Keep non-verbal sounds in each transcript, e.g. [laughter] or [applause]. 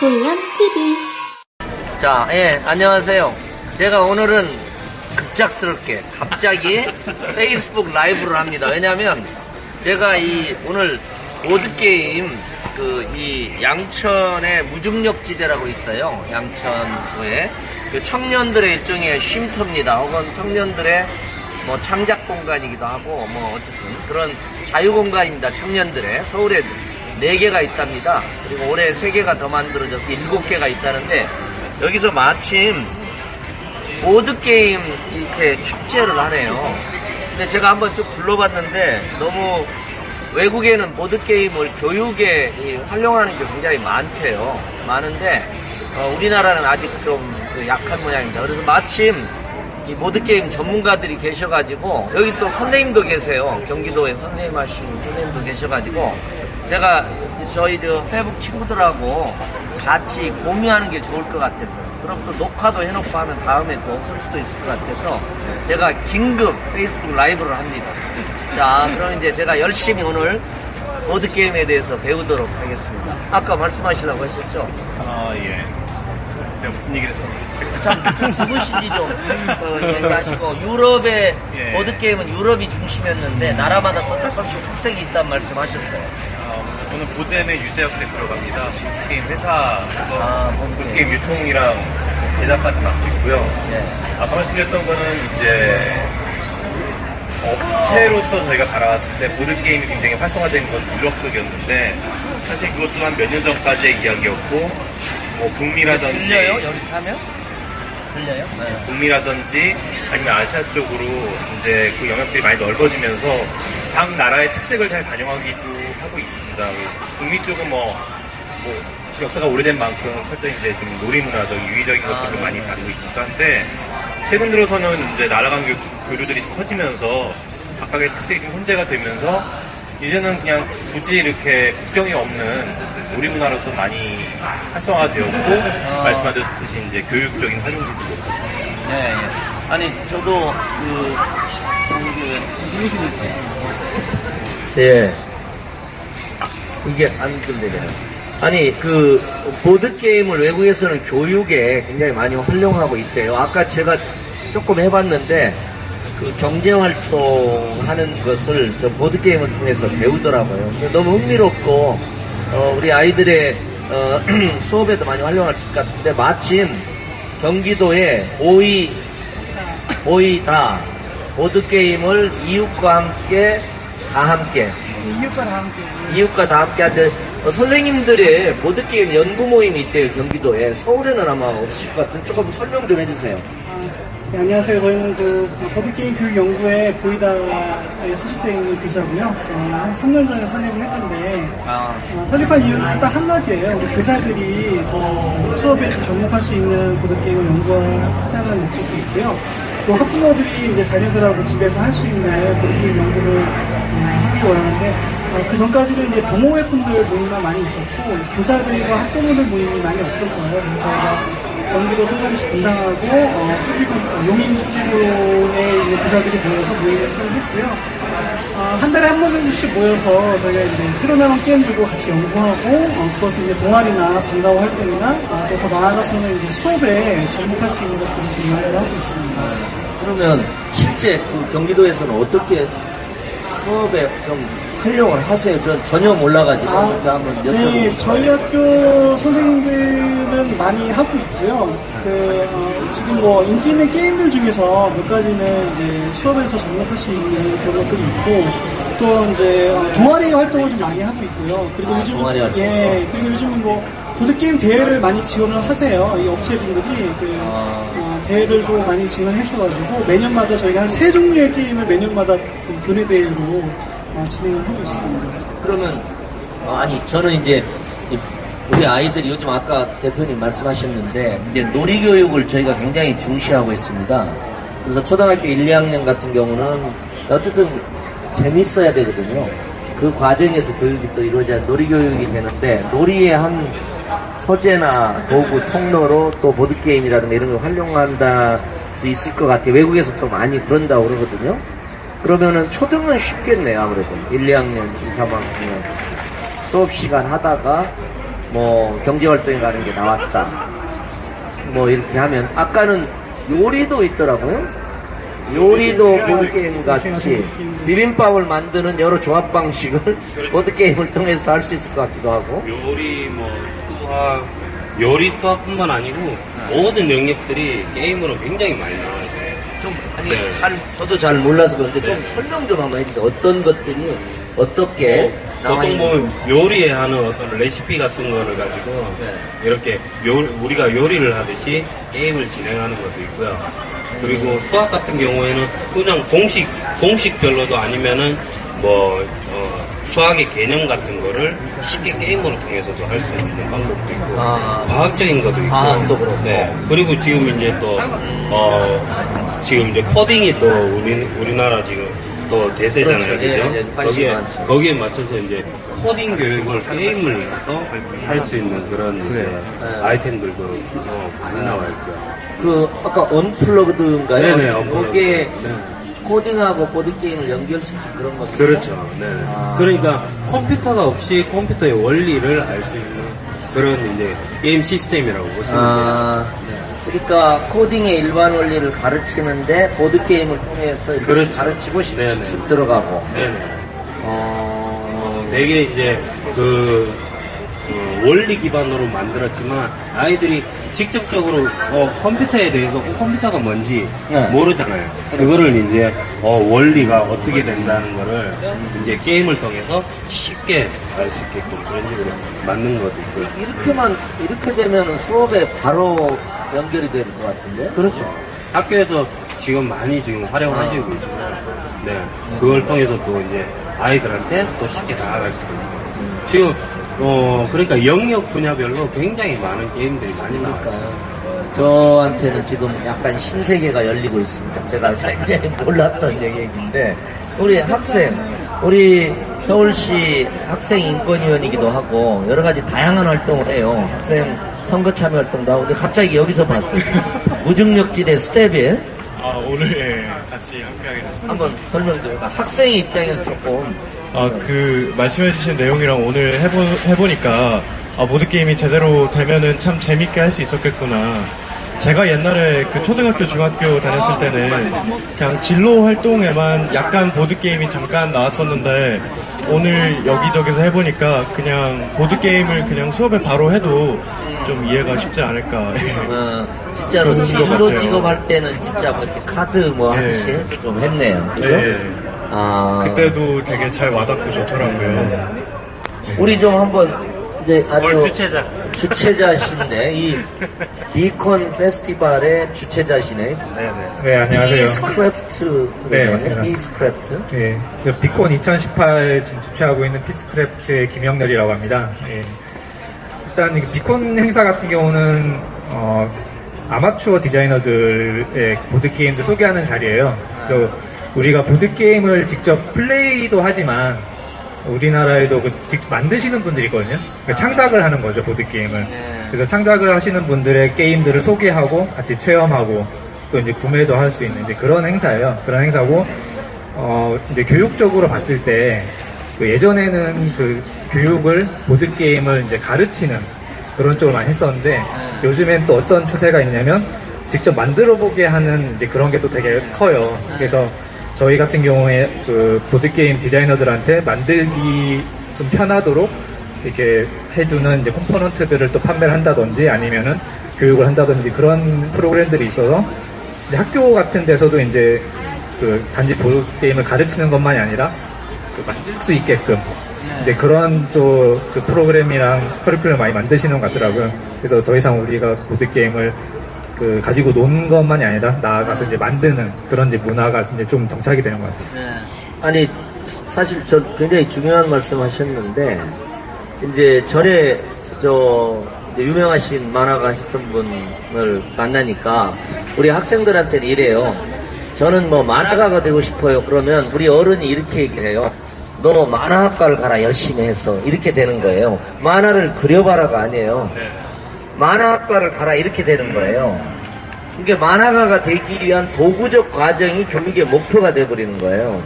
종현 TV 자, 예, 안녕하세요. 제가 오늘은 급작스럽게 갑자기 [laughs] 페이스북 라이브를 합니다. 왜냐면 제가 이 오늘 보드 게임 그 이 양천의 무중력 지대라고 있어요. 양천구에 그 청년들의 일종의 쉼터입니다. 혹은 청년들의 뭐 창작 공간이기도 하고 뭐 어쨌든 그런 자유 공간입니다. 청년들의 서울에 네 개가 있답니다. 그리고 올해 세 개가 더 만들어져서 일곱 개가 있다는데 여기서 마침 보드 게임 이렇게 축제를 하네요. 근데 제가 한번 쭉 둘러봤는데 너무 외국에는 보드 게임을 교육에 이 활용하는 게 굉장히 많대요. 많은데 어, 우리나라는 아직 좀그 약한 모양입니다. 그래서 마침 이 보드게임 전문가들이 계셔가지고, 여기 또 선생님도 계세요. 경기도에 선생님 하신 선생님도 계셔가지고, 제가 저희 저 페북 친구들하고 같이 공유하는 게 좋을 것 같았어요. 그럼 또 녹화도 해놓고 하면 다음에 또 없을 수도 있을 것 같아서, 제가 긴급 페이스북 라이브를 합니다. 자, 그럼 이제 제가 열심히 오늘 보드게임에 대해서 배우도록 하겠습니다. 아까 말씀하시라고 하셨죠? 아, 예. 제가 무슨 얘기를 했었는지. 참 누구신지 좀 어, 얘기하시고 유럽의 예. 보드게임은 유럽이 중심이었는데 나라마다 또 조금씩 특색이 있다는 말씀 하셨어요 어, 저는 보드엠의 유재학 대표로 갑니다. 게임 회사에서 아, 보드게임. 보드게임 유통이랑 제작까지 맡고 있고요. 예. 아까 말씀드렸던 거는 이제 업체로서 저희가 바라봤을 때 보드게임이 굉장히 활성화된 건 유럽 쪽이었는데 사실 그것 또한 몇 년 전까지의 이야기였고 뭐 북미라든지 들려요? 여기 하면? 들려요? 네. 북미라든지 아니면 아시아 쪽으로 이제 그 영역들이 많이 넓어지면서 각 나라의 특색을 잘 반영하기도 하고 있습니다. 북미 쪽은 뭐, 뭐 역사가 오래된 만큼 철저히 이제 좀 놀이문화적 유의적인 것들도 네. 많이 다루고 있기도 한데 최근 들어서는 이제 나라 간 교- 교류들이 커지면서 각각의 특색이 좀 혼재가 되면서 이제는 그냥 굳이 이렇게 국경이 없는 놀이문화로서 많이 활성화되었고 말씀하셨듯이 이제 교육적인 활용들도 예, 예. 아니 저도 그 그, 예. 이게 안 들리네요. 아니 그 보드 게임을 외국에서는 교육에 굉장히 많이 활용하고 있대요. 아까 제가 조금 해봤는데 그 경제 활동하는 것을 저 보드 게임을 통해서 배우더라고요. 너무 흥미롭고 어, 우리 아이들의 어, [clears throat] 수업에도 많이 활용할 수 있을 것 같은데 마침 경기도에 오이 오이 다 보드 게임을 이웃과 함께 다 함께 이웃과 다 함께. 이웃과 다 함께 하는데 어, 선생님들의 보드 게임 연구 모임이 있대요 경기도에 서울에는 아마 없을 것 같은 조금 설명 좀 해주세요. 아, 네, 안녕하세요. 저희는 그 보드게임 교육 연구회 보이다에 소속되어 있는 교사고요. 어, 한 3년 전에 설립을 했는데 아, 어, 설립한 이유는 딱 한 가지예요. 우리 교사들이 저 수업에 좀 접목할 수 있는 보드게임을 연구하자는 목적도 있고요. 또 학부모들이 이제 자녀들하고 집에서 할 수 있는 보드게임 연구를 어, 하기 원하는데 어, 그 전까지는 이제 동호회분들 모임만 많이 있었고 교사들과 학부모들 모임이 많이 없었어요. 저희가 경기도 소정시 분당하고 어, 어, 용인 있는 교사들이 모여서 모임을 시작했고요. 어, 한 달에 한 번씩 모여서 저희가 이제 새로 나온 게임들도 같이 연구하고 어, 그것을 이제 동아리나 방과후 활동이나 아, 또더 나아가서는 이제 수업에 접목할 수 있는 것들을 연구를 하고 있습니다. 그러면 실제 그 경기도에서는 어떻게 수업에 좀 활용을 하세요? 전 전혀 몰라가지고 좀 한번 여쭤보고 네, 싶어요. 저희 학교 선생님들은 많이 하고 있고요. 그, 어, 지금 뭐 인기 있는 게임들 중에서 몇 가지는 이제 수업에서 접목할 수 있는 그런 것들이 있고, 또 이제 어, 동아리 활동을 좀 많이 하고 있고요. 그리고 아, 요즘 동아리 활동. 예, 그리고 요즘은 뭐 보드 게임 대회를 많이 지원을 하세요. 이 업체분들이 그 아. 어, 대회를 또 많이 지원해 주셔가지고 매년마다 저희가 한 세 종류의 게임을 매년마다 그 교내 대회로 어, 진행을 하고 있습니다. 그러면 어, 아니 저는 이제 이- 우리 아이들이 요즘 아까 대표님 말씀하셨는데 이제 놀이 교육을 저희가 굉장히 중시하고 있습니다. 그래서 초등학교 1, 2학년 같은 경우는 어쨌든 재밌어야 되거든요. 그 과정에서 교육이 또 이루어져야 놀이 교육이 되는데 놀이의 한 소재나 도구 통로로 또 보드 게임이라든가 이런 걸 활용한다 수 있을 것 같아요. 외국에서 또 많이 그런다고 그러거든요. 그러면은 초등은 쉽겠네요, 아무래도. 1, 2학년, 2, 3학년. 수업 시간 하다가 뭐 경제 활동에 가는 게 나왔다. 뭐 이렇게 하면 아까는 요리도 있더라고요. 요리도 보드게임 제가 같이 보드게임. 비빔밥을 만드는 여러 조합 방식을 [laughs] 보드게임을 통해서 할수 있을 것 같기도 하고. 요리 뭐 수학 요리 수학뿐만 아니고 모든 영역들이 게임으로 굉장히 많이 나와 있어요. 네. 잘 저도 잘 몰라서 그런데 좀 설명 좀 한번 해주세요. 어떤 것들이 어떻게 나와 보통 있는 보면 요리에 하는 어떤 레시피 같은 거를 가지고 네. 이렇게 요, 우리가 요리를 하듯이 게임을 진행하는 것도 있고요. 그리고 수학 같은 경우에는 그냥 공식 공식별로도 아니면은 뭐 어, 수학의 개념 같은 거를 쉽게 게임으로 통해서도 할 수 있는 방법도 있고 아. 과학적인 것도 있고 과학도 그렇고. 네. 그리고 지금 이제 또 어, 지금 이제 코딩이 또 우리 우리나라 지금 또 대세잖아요, 그렇죠. 예, 그죠? 예, 관심이 거기에 많죠. 거기에 맞춰서 이제 코딩 교육을 게임을 해서 할 수 있는 그런 이제 네. 아이템들도 어, 많이 나와 있고요. 그 아까 언플러그드인가요? 네네, 언플러그드. 이게 네. 코딩하고 보드 게임을 연결시킨 그런 겁니다. 그렇죠. 네. 아. 그러니까 컴퓨터가 없이 컴퓨터의 원리를 알 수 있는 그런 이제 게임 시스템이라고 보시면 돼요. 아, 그러니까 코딩의 일반 원리를 가르치는데 보드 게임을 통해서 그렇죠. 가르치고 씩, 네네. 씩 들어가고. 네네. 어, 어, 되게 이제 그 어, 원리 기반으로 만들었지만 아이들이 직접적으로 어, 컴퓨터에 대해서 어, 컴퓨터가 뭔지 네. 모르잖아요. 그거를 이제 어, 원리가 어떻게 된다는 거를 이제 게임을 통해서 쉽게 알 수 있게끔 그런 식으로 만든 것도 있고요. 이렇게만 이렇게 되면 수업에 바로 연결이 될것 같은데. 그렇죠. 학교에서 지금 많이 지금 활용하시고 계시면 네 그걸 통해서 또 이제 아이들한테 또 쉽게 다가갈 수도 있고 지금 어 그러니까 영역 분야별로 굉장히 많은 게임들이 많이 나와 있어요. 저한테는 지금 약간 신세계가 열리고 있습니다. 제가 [laughs] 잘 몰랐던 얘기인데 우리 학생, 우리 서울시 학생 인권위원이기도 하고 여러 가지 다양한 활동을 해요. 학생 선거 참여 활동도 하고 근데 갑자기 여기서 봤어요. [laughs] 무중력지대 스텝에 아, 오늘 예, 같이 함께하게 됐습니다. 한번 설명 좀 해봐. 학생 입장에서 조금 아, 그 말씀해주신 내용이랑 오늘 해보, 해보니까 아, 보드게임이 제대로 되면은 참 재밌게 할 수 있었겠구나. 제가 옛날에 그 초등학교, 중학교 다녔을 때는 그냥 진로 활동에만 약간 보드게임이 잠깐 나왔었는데 오늘 여기저기서 해보니까 그냥 보드게임을 그냥 수업에 바로 해도 좀 이해가 쉽지 않을까. 어, [laughs] 진짜로 진로. 직업할 때는 진짜 뭐 이렇게 카드 뭐 네. 하듯이 해서 좀 했네요. 그죠? 네. 아, 그때도 되게 잘 와닿고 좋더라고요. 우리 좀 한번 이제 아주 주최자. 주최자신데 이 [laughs] 비콘 페스티벌의 주최자시네. 네, 안녕하세요. 피스크래프트. 네, 맞습니다. 피스크래프트. 네, 그 비콘 2018 지금 주최하고 있는 피스크래프트의 김영렬이라고 합니다. 예. 일단 이 비콘 행사 같은 경우는 어, 아마추어 디자이너들의 보드 게임도 소개하는 자리예요. 또 우리가 보드 게임을 직접 플레이도 하지만 우리나라에도 그 직접 만드시는 분들이 있거든요. 그 창작을 하는 거죠, 보드 게임을. 그래서 창작을 하시는 분들의 게임들을 소개하고 같이 체험하고 또 이제 구매도 할 수 있는 이제 그런 행사예요. 그런 행사고 어 이제 교육적으로 봤을 때 그 예전에는 그 교육을 보드 게임을 이제 가르치는 그런 쪽을 많이 했었는데 요즘엔 또 어떤 추세가 있냐면 직접 만들어 보게 하는 이제 그런 게 또 되게 커요. 그래서 저희 같은 경우에 그 보드 게임 디자이너들한테 만들기 좀 편하도록 이렇게 해주는 이제 컴포넌트들을 또 판매를 한다든지 아니면은 교육을 한다든지 그런 프로그램들이 있어서 학교 같은 데서도 이제 그 단지 보드 게임을 가르치는 것만이 아니라 그 만들 수 있게끔 이제 그런 또 그 프로그램이랑 커리큘럼 많이 만드시는 것 같더라고요. 그래서 더 이상 우리가 보드 게임을 그 가지고 노는 것만이 아니라 나아가서 이제 만드는 그런 이제 문화가 이제 좀 정착이 되는 것 같아요. 아니 사실 저 굉장히 중요한 말씀하셨는데 이제 전에 저 이제 유명하신 만화가 하셨던 분을 만나니까 우리 학생들한테는 이래요. 저는 뭐 만화가가 되고 싶어요. 그러면 우리 어른이 이렇게 얘기해요. 너 만화학과를 가라 열심히 해서 이렇게 되는 거예요. 만화를 그려봐라가 아니에요. 만화학과를 가라 이렇게 되는 거예요. 이게 만화가가 되기 위한 도구적 과정이 교육의 목표가 돼버리는 거예요.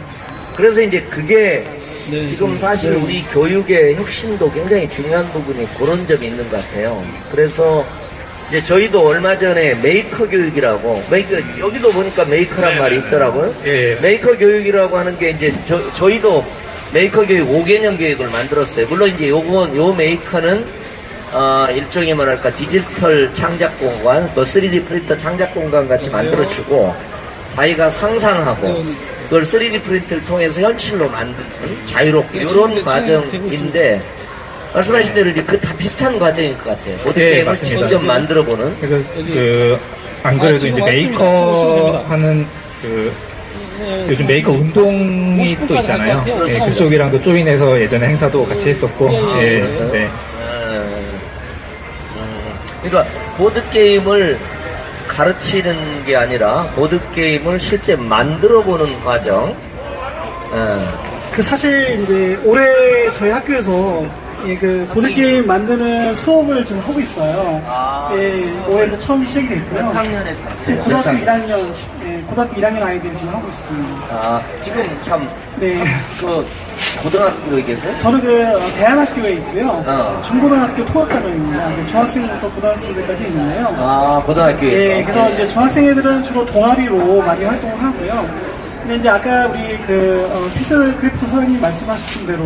그래서 이제 그게 네. 지금 사실 우리 교육의 혁신도 굉장히 중요한 부분이 그런 점이 있는 것 같아요. 그래서 이제 저희도 얼마 전에 메이커 교육이라고 메이커 여기도 보니까 메이커란 말이 있더라고요. 예, 예. 메이커 교육이라고 하는 게 이제 저, 저희도 메이커 교육 5개년 교육을 만들었어요. 물론 이제 요건 요 메이커는 어, 일종의 뭐랄까 디지털 창작 공간, 뭐 3D 프린터 창작 공간 같이 만들어주고 자기가 상상하고 그걸 3D 프린트를 통해서 현실로 만드는 자유롭게 이런 과정인데 말씀하신 대로 이제 그 다 비슷한 과정일 것 같아요. 모든 예, 게임을 맞습니다. 직접 만들어보는. 그래서 그 안 그래도 이제 메이커 하는 그 요즘 메이커 운동이 또 있잖아요. 예, 그쪽이랑도 조인해서 예전에 행사도 같이 했었고, 예, 네. 보드 게임을 가르치는 게 아니라 보드 게임을 실제 만들어 보는 과정. 음, 그 사실 이제 올해 저희 학교에서 예, 그 보드게임 만드는 수업을 지금 하고 있어요. 아. 예, 올해 처음 시작이 됐고요. 학년에 지금 고등학교 1학년, 예, 고등학교 1학년 아이들이 지금 하고 있습니다. 아, 지금 참, 네. 그, 고등학교에 계세요? 저는 그 어, 대안학교에 있고요. 어. 중고등학교 통합과정입니다. 그 중학생부터 고등학생들까지 있는데요. 아, 고등학교에서. 예, 그래서 이제 중학생 애들은 주로 동아리로 많이 활동을 하고요. 근데 이제 아까 우리 그 어, 피스 크래프트 사장님 말씀하셨던 대로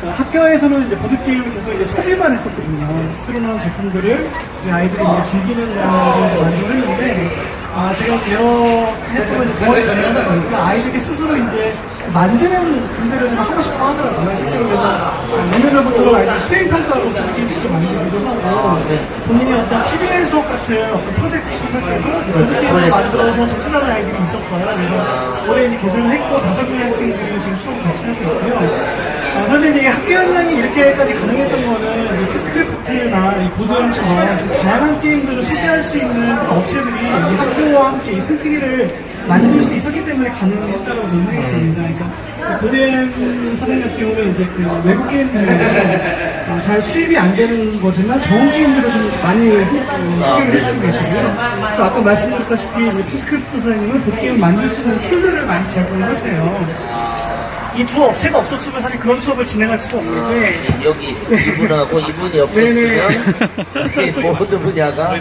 그 학교에서는 이제 보드 게임을 계속 이제 소비만 했었거든요. 새로 나온 제품들을 우리 아이들이 이제 즐기는 날을 만들어 했는데 아, 제가 여러 해보면 동아리 진행하다 보니까 아이들이 스스로 이제 만드는 분들을 좀 하고 싶어 하더라고요. 실제로 그래서 몇년 전부터 아이들 수행평가로 보드게임 직접 만들기도 하고 본인이 어떤 PBL 수업 같은 어떤 프로젝트 수업하고 보드게임을 만들어서 제출하는 아이들이 있었어요. 그래서 올해 이제 개설을 했고 다섯 명의 학생들이 지금 수업을 같이 하고 있고요. 아, 그런데 이제 학교 현장이 이렇게까지 가능했던 거는 이 피스크래프트나 이 보드형처럼 좀 다양한 게임들을 소개할 수 있는 업체들이 이 학교와 함께 이 생태계를 만들 수 있었기 때문에 가능했다고 저는 생각이 듭니다. 그러니까 보드엠 사장님 같은 경우는 이제 그 외국 게임 중에서 어, 잘 수입이 안 되는 거지만 좋은 게임들을 좀 많이 어, 소개를 해주고 계시고요. 또 아까 말씀드렸다시피 피스크래프트 사장님은 보드게임 만들 수 있는 툴들을 많이 제공을 하세요. 이 두 업체가 없었으면 사실 그런 수업을 진행할 수가 없는데. 여기 이분하고 이분이 [laughs] 없었으면 이 모든 분야가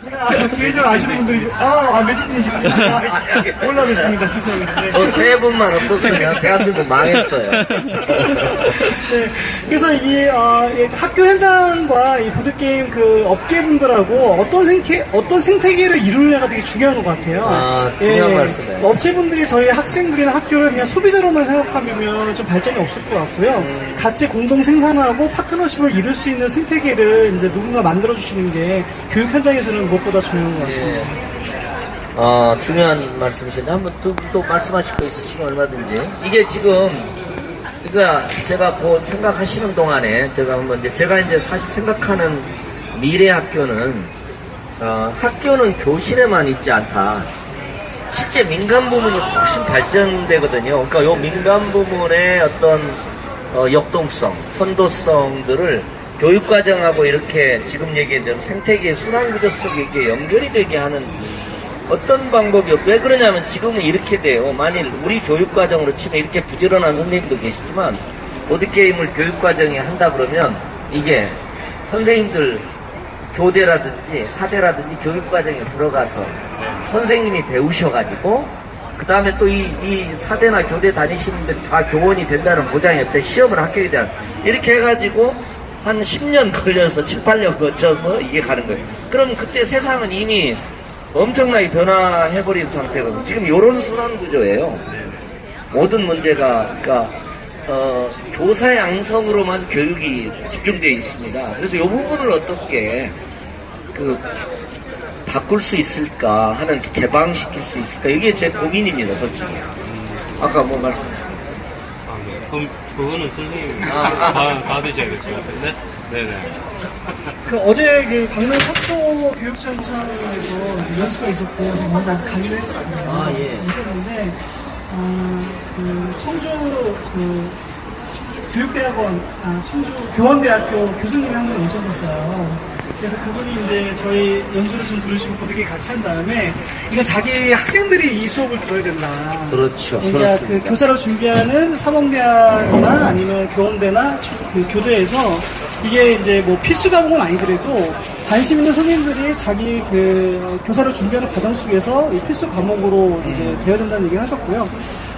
제가 개인적으로 아시는 분들이 아, 아 매직분이시구나 아, 몰라뵀습니다 죄송합니다 네. 어, 세 분만 없었으면 대한민국 망했어요. 네, 그래서 이, 어, 이 학교 현장과 이 보드게임 그 업계분들하고 어떤 생태, 어떤 생태계를 이루느냐가 되게 중요한 것 같아요. 아, 중요한 말씀이에요. 업체분들이 저희 학생들이나 학교를 그냥 소비자로만 생각하면 좀 발전이 없을 것 같고요. 음. 같이 공동 생산하고 파트너십을 이룰 수 있는 생태계를 이제 누군가 만들어주시는 게 교육 현장에서는 무엇보다 중요한 것 같습니다. 예. 어, 중요한 말씀이신데 한번 또, 또 말씀하실 거 있으시면 얼마든지 이게 지금 그러니까 제가 곧 생각하시는 동안에 제가 한번 이제 제가 이제 사실 생각하는 미래 학교는 어, 학교는 교실에만 있지 않다. 실제 민간 부문이 훨씬 발전되거든요. 그러니까 요 민간 부문의 어떤 어, 역동성, 선도성들을 교육과정하고 이렇게 지금 얘기한 대로 생태계 순환구조 속에 이렇게 연결이 되게 하는 어떤 방법이, 왜 그러냐면 지금은 이렇게 돼요. 만일 우리 교육과정으로 치면 이렇게 부지런한 선생님도 계시지만, 보드게임을 교육과정에 한다 그러면 이게 선생님들 교대라든지 사대라든지 교육과정에 들어가서 선생님이 배우셔가지고 그 다음에 또 이 이 사대나 교대 다니시는 분들이 다 교원이 된다는 보장이 없죠. 시험을 합격에 대한 이렇게 해가지고 한 10년 걸려서 7, 8년 거쳐서 이게 가는 거예요. 그럼 그때 세상은 이미 엄청나게 변화해버린 상태거든요. 지금 이런 순환 구조예요. 모든 문제가 그러니까 어, 교사 양성으로만 교육이 집중되어 있습니다. 그래서 이 부분을 어떻게 그 바꿀 수 있을까 하는 개방시킬 수 있을까 이게 제 고민입니다, 솔직히. 아까 뭐 말씀하셨죠? 아, 네. 그럼 그거는 선생님이 아, 아. 다- 될것 같은데? 네네. 그 어제 그 강릉 석포 교육전청에서 연수가 있었고 제가 먼저 가기로 했었거든요. 아, 예. 있었는데 아, 그 청주 그 청주 교육대학원, 아, 충주 교원대학교 교수님이 한 분 오셨었어요. 그래서 그분이 이제 저희 연수를 좀 들으시고 보드게 같이 한 다음에 이건 자기 학생들이 이 수업을 들어야 된다. 그렇죠. 그러니까 그렇습니다. 그 교사로 준비하는 사범대학이나 아니면 교원대나 초- 그 교대에서 이게 이제 뭐 필수 과목은 아니더라도 관심 있는 선생님들이 자기 그 교사를 준비하는 과정 속에서 이 필수 과목으로 이제 음. 배워야 된다는 얘기를 하셨고요.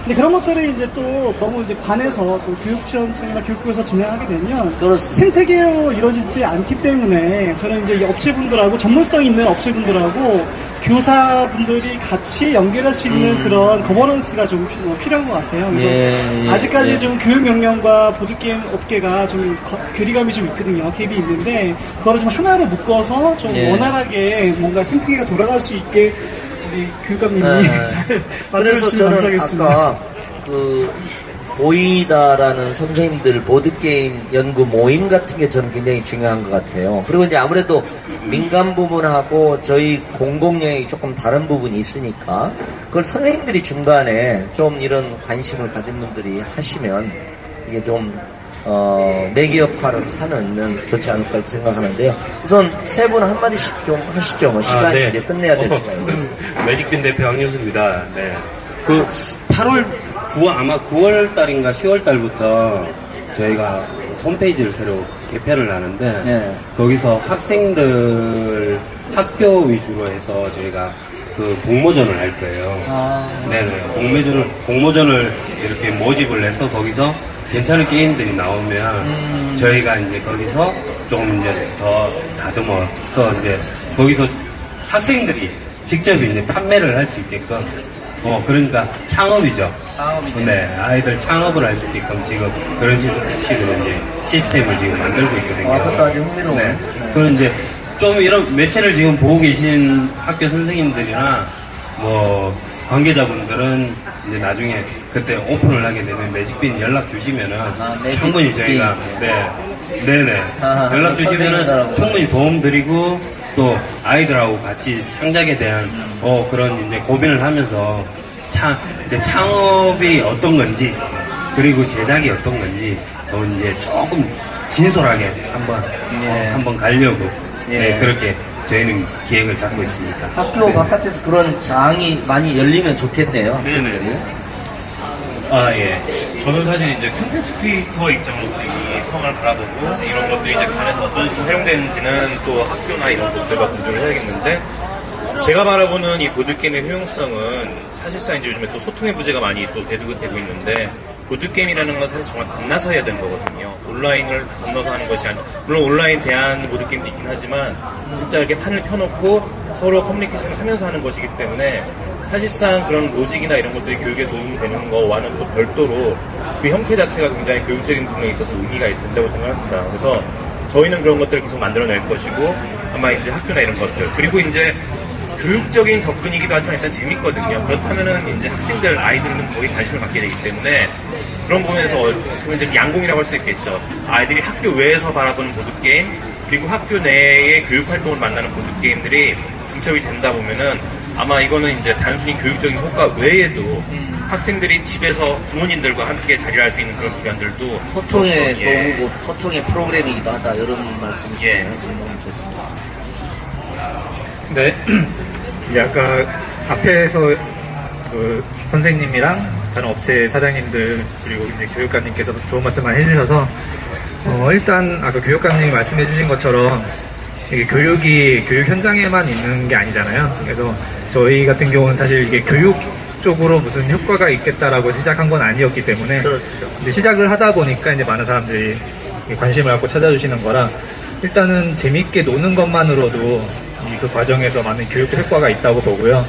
근데 그런 것들을 이제 또 너무 이제 관해서 또 교육지원청이나 교육부에서 진행하게 되면 그렇습니다. 생태계로 이루어지지 않기 때문에 저는 이제 이 업체분들하고 전문성 있는 업체분들하고 교사분들이 같이 연결할 수 있는 그런 거버넌스가 좀 피- 어, 필요한 것 같아요. 그래서 음. 예, 예, 아직까지 예. 좀 교육 역량과 보드게임 업계가 좀 거- 괴리감이 좀 있거든요. 갭이 있는데 그거를 좀 하나로 묶어서 좀 예. 원활하게 뭔가 생태계가 돌아갈 수 있게 우리 교육감님이 네. [laughs] 잘 그래서 만들어주시면 저는 감사하겠습니다. 아까 그 보이다라는 선생님들 보드게임 연구 모임 같은 게 저는 굉장히 중요한 것 같아요. 그리고 이제 아무래도 민간 부문하고 저희 공공 영역이 조금 다른 부분이 있으니까 그걸 선생님들이 중간에 좀 이런 관심을 가진 분들이 하시면 이게 좀 어, 매개 역할을 하는 좋지 않을까 생각하는데요. 우선 세 분 한마디씩 좀 하시죠. 뭐 시간이 아, 네. 이제 끝내야 될 어, 시간입니다. 매직빈 대표 황효수입니다. 네. 그 8월 9월 아마 9월 달인가 10월 달부터 저희가 홈페이지를 새로 개편을 하는데 네. 거기서 학생들 학교 위주로 해서 저희가 그 공모전을 할 거예요. 아. 네네. 공모전을 공모전을 이렇게 모집을 해서 거기서 괜찮은 게임들이 나오면 음. 저희가 이제 거기서 조금 이제 더 다듬어서 이제 거기서 학생들이 직접 이제 판매를 할 수 있게끔 어 그러니까 창업이죠. 창업이죠. 네 아이들 창업을 할 수 있게끔 지금 그런 식으로, 이제 시스템을 지금 만들고 있거든요. 아, 그것도 아주 흥미로워요. 네. 네. 그런 이제 좀 이런 매체를 지금 보고 계신 학교 선생님들이나 뭐 관계자분들은 이제 나중에 그때 오픈을 하게 되면 매직빈 연락 주시면은 아, 매직빈. 충분히 저희가 네 네네 아, 연락 주시면은. 충분히 도움 드리고 또 아이들하고 같이 창작에 대한 어 그런 이제 고민을 하면서 창 이제 창업이 어떤 건지 그리고 제작이 어떤 건지 어 이제 조금 진솔하게 한번 예. 어, 한번 가려고 예. 네, 그렇게 저희는 기획을 잡고 있습니다. 학교 네. 바깥에서 그런 장이 많이 열리면 좋겠네요, 학생들이. 아, 예. 저는 사실 이제 콘텐츠 크리에이터 입장으로서 이 상황을 바라보고 이런 것들이 이제 관에서 어떤 식으로 활용되는지는 또 학교나 이런 곳들과 공조를 해야겠는데 제가 바라보는 이 보드게임의 효용성은 사실상 이제 요즘에 또 소통의 부재가 많이 또 대두가 되고 있는데 보드게임이라는 건 사실 정말 만나서 해야 되는 거거든요. 온라인을 건너서 하는 것이 아니라, 물론 온라인 대한 보드게임도 있긴 하지만, 진짜 이렇게 판을 펴놓고 서로 커뮤니케이션을 하면서 하는 것이기 때문에, 사실상 그런 로직이나 이런 것들이 교육에 도움이 되는 거와는 또 별도로 그 형태 자체가 굉장히 교육적인 부분에 있어서 의미가 있다고 생각합니다. 그래서 저희는 그런 것들을 계속 만들어낼 것이고, 아마 이제 학교나 이런 것들, 그리고 이제 교육적인 접근이기도 하지만 일단 재밌거든요. 그렇다면은 이제 학생들, 아이들은 거기에 관심을 갖게 되기 때문에 그런 부분에서 어떻게 보면 양공이라고 할 수 있겠죠. 아이들이 학교 외에서 바라보는 보드 게임, 그리고 학교 내의 교육 활동을 만나는 보드 게임들이 중첩이 된다 보면은 아마 이거는 이제 단순히 교육적인 효과 외에도 학생들이 집에서 부모님들과 함께 자리를 할수 있는 그런 기관들도 소통의 또, 예. 도구고 소통의 프로그램이기도 하다 이런 말씀이시네요. 예. 너무 좋습니다. 네. [clears throat] 이제 아까 앞에서 그 선생님이랑 다른 업체 사장님들 그리고 이제 교육감님께서 좋은 말씀만 해주셔서 어, 일단 아까 교육감님이 말씀해주신 것처럼 이게 교육이 교육 현장에만 있는 게 아니잖아요. 그래서 저희 같은 경우는 사실 이게 교육 쪽으로 무슨 효과가 있겠다라고 시작한 건 아니었기 때문에 그렇죠. 이제 시작을 하다 보니까 이제 많은 사람들이 관심을 갖고 찾아주시는 거라 일단은 재밌게 노는 것만으로도 이그 과정에서 많은 교육적 효과가 있다고 보고요.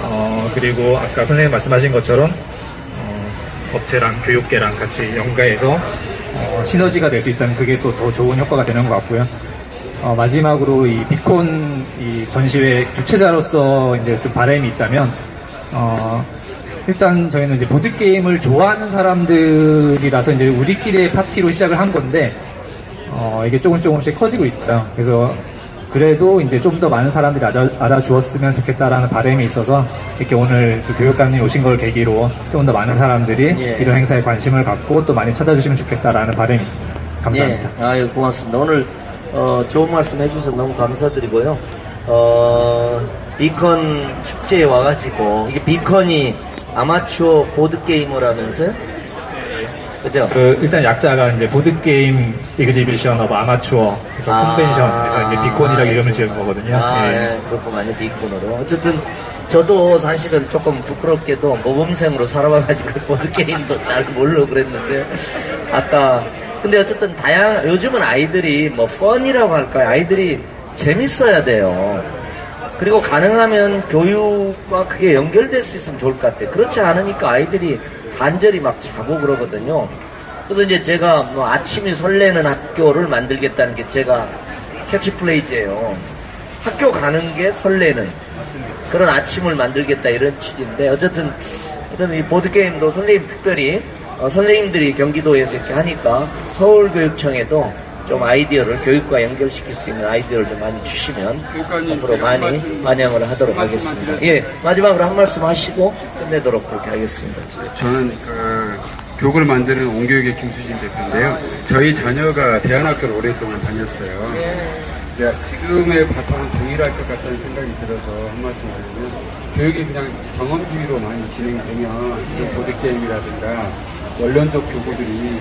어, 그리고 아까 선생님 말씀하신 것처럼 어, 업체랑 교육계랑 같이 연가해서 어, 시너지가 될 수 있다는 그게 또 더 좋은 효과가 되는 것 같고요. 어, 마지막으로 이 비콘 이 전시회 주최자로서 이제 좀 바람이 있다면 어, 일단 저희는 이제 보드 게임을 좋아하는 사람들이라서 이제 우리끼리의 파티로 시작을 한 건데 어, 이게 조금 조금씩 커지고 있어요. 그래서 그래도 이제 좀 더 많은 사람들이 알아, 알아주었으면 좋겠다라는 바람이 있어서 이렇게 오늘 그 교육감님 오신 걸 계기로 좀 더 많은 사람들이 예. 이런 행사에 관심을 갖고 또 많이 찾아주시면 좋겠다라는 바람이 있습니다. 감사합니다. 예, 아유, 고맙습니다. 오늘, 어, 좋은 말씀 해주셔서 너무 감사드리고요. 어, 비컨 축제에 와가지고, 이게 비컨이 아마추어 보드게이머라면서요? 그죠? 그 일단 약자가 이제 보드 게임 이그지비션 오브 아마추어 그래서 아, 컨벤션 그래서 이제 비콘이라고 아, 이름을 지은 거거든요. 아, 예. 예, 그렇구만요. 비콘으로. 어쨌든, 저도 사실은 조금 부끄럽게도 모범생으로 살아와가지고 [laughs] 보드 게임도 잘 모르고 그랬는데, 아까, 근데 어쨌든 다양, 요즘은 아이들이 뭐 펀이라고 할까요? 아이들이 재밌어야 돼요. 그리고 가능하면 교육과 그게 연결될 수 있으면 좋을 것 같아요. 그렇지 않으니까 아이들이 반절이 막 자고 그러거든요. 그래서 이제 제가 뭐 아침이 설레는 학교를 만들겠다는 게 제가 캐치플레이즈예요. 학교 가는 게 설레는 그런 아침을 만들겠다 이런 취지인데 어쨌든 어쨌든 이 보드 게임도 선생님 특별히 어, 선생님들이 경기도에서 이렇게 하니까 서울교육청에도 좀 아이디어를 교육과 연결시킬 수 있는 아이디어를 좀 많이 주시면 앞으로 많이 반영을 하도록 하겠습니다. 예 마지막으로 한 말씀 하시고 끝내도록 그렇게 하겠습니다. 저는 그 교육을 만드는 온교육의 김수진 대표인데요. 저희 자녀가 대안학교를 오랫동안 다녔어요. 네, 지금의 바탕은 동일할 것 같다는 생각이 들어서 한 말씀 하려면 교육이 그냥 경험 주의로 많이 진행되면 이런 보드게임이라든가 원론적 교구들이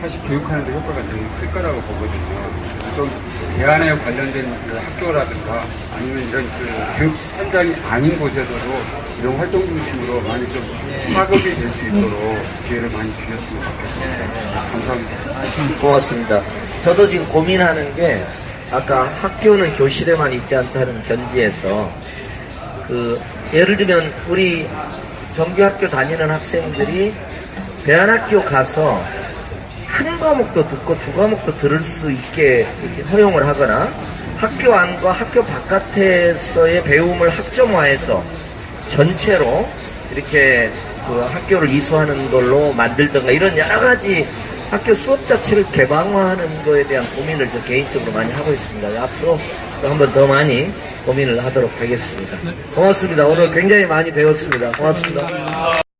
사실 교육하는 데 효과가 제일 클 거라고 보거든요. 좀 대안에 관련된 그 학교라든가 아니면 이런 그 교육 현장이 아닌 곳에서도 이런 활동 중심으로 많이 좀 파급이 될 수 있도록 기회를 많이 주셨으면 좋겠습니다. 감사합니다. 고맙습니다. 저도 지금 고민하는 게 아까 학교는 교실에만 있지 않다는 견지에서 그 예를 들면 우리 정규학교 다니는 학생들이 대안학교 가서 한 과목도 듣고 두 과목도 들을 수 있게 이렇게 허용을 하거나 학교 안과 학교 바깥에서의 배움을 학점화해서 전체로 이렇게 그 학교를 이수하는 걸로 만들던가 이런 여러 가지 학교 수업 자체를 개방화하는 거에 대한 고민을 저 개인적으로 많이 하고 있습니다. 앞으로 한 번 더 많이 고민을 하도록 하겠습니다. 고맙습니다. 오늘 굉장히 많이 배웠습니다. 고맙습니다.